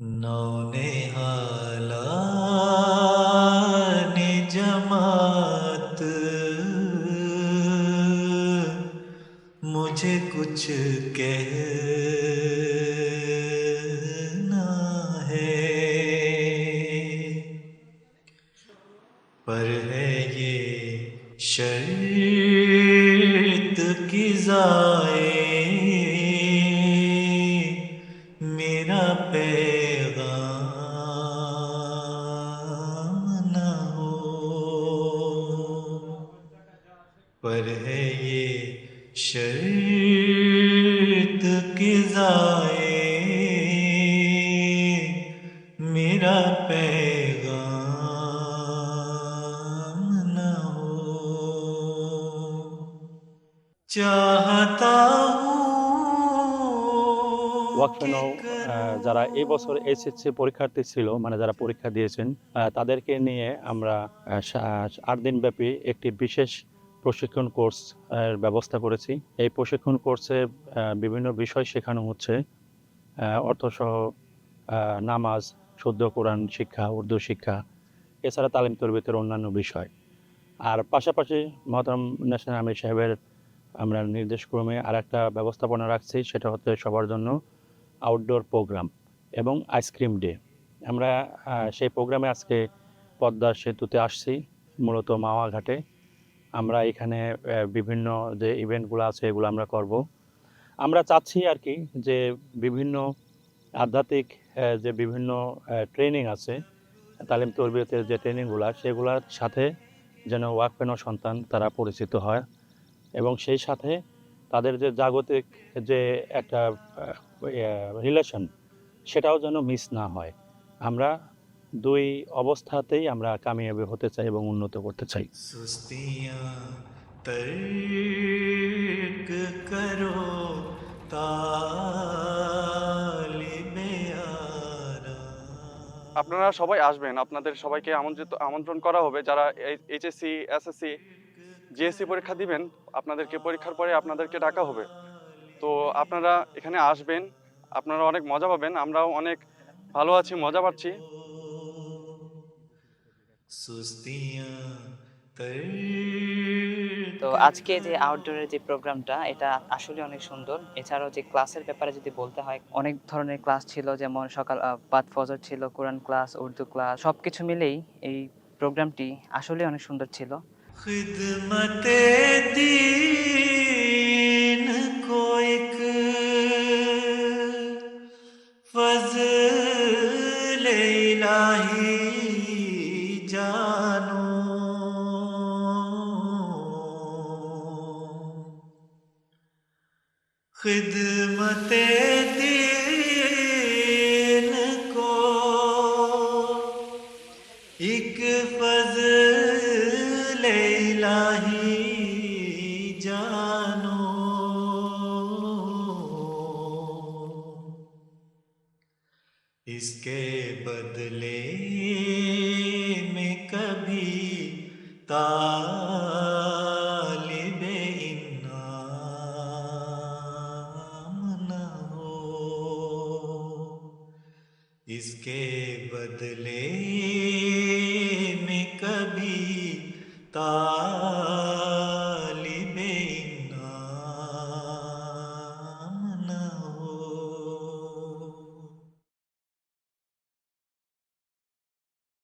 نو حالان جماعت مجھے کچھ کہنا ہے۔ پر ہے یہ شرط کی ضائع पर है ये शर्त की जाए मेरा पैगाम न हो चाहता हूँ ওয়াকফেনো যারা এই বছর এসএসসি পরীক্ষার্থী ছিল মানে যারা পরীক্ষা দিয়েছেন আহ, তাদেরকে নিয়ে আমরা আহ, সা- আট দিনব্যাপী একটি বিশেষ প্রশিক্ষণ কোর্স ব্যবস্থা করেছি। এই প্রশিক্ষণ কোর্সে বিভিন্ন বিষয় শেখানো হচ্ছে। অর্থসহ নামাজ, শুদ্ধ কোরআন শিক্ষা, উর্দু শিক্ষা, এছাড়া তালিম তরবিতের অন্যান্য বিষয়। আর পাশাপাশি মহতরম ন্যাশনাল আমির সাহেবের আমরা নির্দেশক্রমে আর একটা ব্যবস্থাপনা রাখছি, সেটা হচ্ছে সবার জন্য আউটডোর প্রোগ্রাম এবং আইসক্রিম ডে আমরা সেই প্রোগ্রামে আজকে পদ্মা সেতুতে আসছি, মূলত মাওয়া ঘাটে। আমরা এখানে বিভিন্ন যে ইভেন্টগুলো আছে এগুলো আমরা করব। আমরা চাচ্ছি আর কি যে বিভিন্ন আধ্যাত্মিক যে বিভিন্ন ট্রেনিং আছে, তালিম তরবিয়তের যে ট্রেনিংগুলো সেগুলোর সাথে যেন ওয়াকফেনো সন্তান তারা পরিচিত হয় এবং সেই সাথে তাদের যে জাগতিক যে একটা রিলেশন সেটাও যেন মিস না হয়। আমরা দুই অবস্থাতেই আমরা কামিয়াবি হতে চাই এবং উন্নত করতে চাই। আপনারা সবাই আসবেন আপনাদের সবাইকে আমন্ত্রিত আমন্ত্রণ করা হবে। যারা এইচএসসি এসএসসি জিএসসি পরীক্ষা দিবেন আপনাদেরকে পরীক্ষার পরে আপনাদেরকে ডাকা হবে। তো আপনারা এখানে আসবেন আপনারা অনেক মজা পাবেন আমরাও অনেক ভালো আছি মজা পাচ্ছি। তো আজকে যে আউটডোরের যে প্রোগ্রামটা এটা আসলে অনেক সুন্দর। এছাড়াও যে ক্লাসের ব্যাপারে যদি বলতে হয় অনেক ধরনের ক্লাস ছিল যেমন সকাল পাঁচ ফজর ছিল কোরআন ক্লাস উর্দু ক্লাস সব কিছু মিলেই এই প্রোগ্রামটি আসলে অনেক সুন্দর ছিল। خدمت دین کو۔ ایک فضل الہی جانو۔ اس کے بدلے میں کبھی تا اس کے بدلے میں کبھی تا